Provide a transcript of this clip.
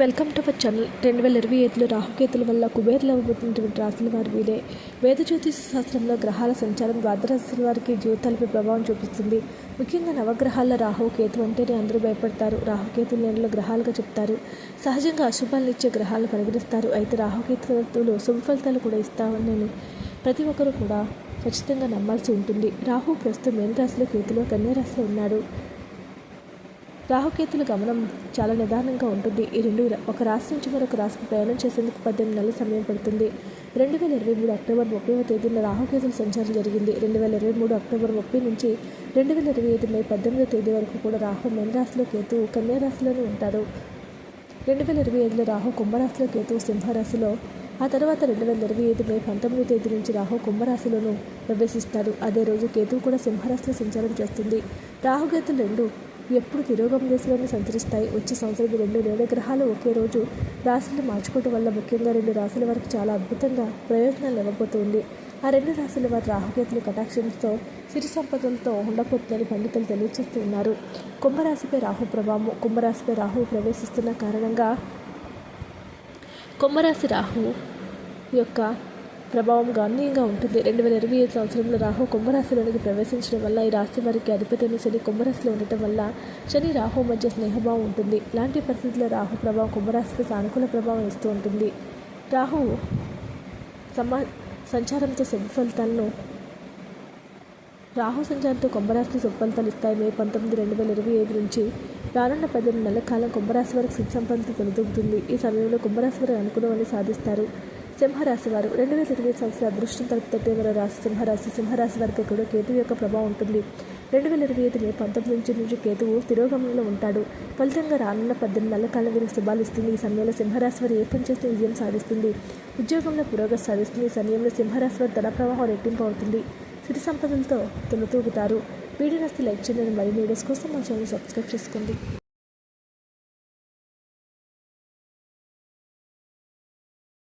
Welcome to our channel రెండు వేల ఇరవై ఐదులో రాహుకేతుల వల్ల కుబేర్లు అవ్వబోతున్నటువంటి రాసుల వారు వీరే వేద జ్యోతిష శాస్త్రంలో గ్రహాల సంచారం ద్వాదరాశుల వారికి జీవితాలపై ప్రభావం చూపిస్తుంది. ముఖ్యంగా నవగ్రహాల రాహు కేతు అంటేనే అందరూ భయపడతారు. రాహుకేతు నెలలో గ్రహాలుగా చెప్తారు. సహజంగా అశుభాలను ఇచ్చే గ్రహాలు పరిగణిస్తారు. అయితే రాహుకేతులు శుభ ఫలితాలు కూడా ఇస్తామని ప్రతి ఒక్కరూ కూడా ఖచ్చితంగా నమ్మాల్సి ఉంటుంది. రాహు ప్రస్తుతం మేన రాశిలో కేతులో కన్యా రాశిలో ఉన్నాడు. రాహుకేతుల గమనం చాలా నిదానంగా ఉంటుంది. ఈ రెండు ఒక రాశి నుంచి మరొక రాశికి ప్రయాణం చేసేందుకు పద్దెనిమిది నెలల సమయం పడుతుంది. రెండు వేల ఇరవై మూడు అక్టోబర్ ముప్పైవ తేదీన రాహుకేతుల సంచారం జరిగింది. రెండు వేల ఇరవై మూడు అక్టోబర్ ముప్పై నుంచి రెండు వేల ఇరవై ఐదు మే పద్దెనిమిదో తేదీ వరకు కూడా రాహు మెన్ రాశిలో కేతు కన్యా రాశిలోనే ఉంటారు రెండు వేల ఇరవై ఐదులో రాహు కుంభరాశిలో కేతు సింహరాశిలో. ఆ తర్వాత రెండు వేల ఇరవై ఐదు మే పంతొమ్మిదో తేదీ నుంచి రాహు కుంభరాశిలోనూ ప్రవేశిస్తారు అదే రోజు కేతువు కూడా సింహరాశిలో సంచారం చేస్తుంది. రాహుకేతులు రెండు ఎప్పుడు తిరోగం దిశలోనే సంచరిస్తాయి? వచ్చే సంవత్సరం రెండు నేల గ్రహాలు ఒకే రోజు రాశులు మార్చుకోవడం వల్ల ముఖ్యంగా రెండు రాశుల వరకు చాలా అద్భుతంగా ప్రయోజనాలు ఇవ్వబోతుంది. ఆ రెండు రాశుల వారి రాహుకేతులు కటాక్షంతో సిరి సంపదలతో ఉండబోతుందని పండితులు తెలియజేస్తున్నారు. కుంభరాశిపై రాహు ప్రభావం కుంభరాశిపై రాహు ప్రవేశిస్తున్న కారణంగా కుంభరాశి రాహు యొక్క ప్రభావం గణనీయంగా ఉంటుంది. రెండు వేల ఇరవై ఐదు సంవత్సరంలో రాహు కుంభరాశిలోనికి ప్రవేశించడం వల్ల ఈ రాశి వారికి అధిపతిని శని కుంభరాశిలో ఉండటం వల్ల శని రాహు మధ్య స్నేహభావం ఉంటుంది. ఇలాంటి పరిస్థితుల్లో రాహు ప్రభావం కుంభరాశికి సానుకూల ప్రభావం ఇస్తూ ఉంటుంది. రాహు సమా సంచారంతో శుభ ఫలితాలను రాహు సంచారంతో కుంభరాశి సుఫలితాలు ఇస్తాయి. మే పంతొమ్మిది రెండు వేల ఇరవై ఐదు నుంచి రానున్న పదిహేను నెలల కాలం కుంభరాశి వారికి శుభ సంపదలు తొలదూగుతుంది ఈ సమయంలో కుంభరాశి వారు అనుకూలమని సాధిస్తారు. సింహరాశి వారు రెండు వేల ఇరవై సంవత్సరం అదృష్టం తలుపు తట్టే రాశి సింహరాశి. సింహరాశి వారికి కూడా కేతువు యొక్క ప్రభావం ఉంటుంది. రెండు వేల ఇరవై ఐదు మే పంతొమ్మిది నుంచి నుంచి కేతువు తిరోగమనంలో ఉంటాడు. ఫలితంగా రానున్న పద్దెనిమిది నెలల కాలం వీరికి శుభాలు ఇస్తుంది. ఈ సమయంలో సింహరాశి వారు ఏ పని చేస్తే విజయం సాధిస్తుంది? ఉద్యోగంలో పురోగతి సాధిస్తుంది. ఈ సమయంలో సింహరాశి వారి ధన ప్రవాహం రెట్టింపు అవుతుంది. సిరి సంపదలతో తులతూగుతారు వీడియో నస్తే లైక్ చేయండి. మరిన్ని వీడియోస్ కోసం మా ఛానల్ సబ్స్క్రైబ్ చేసుకోండి.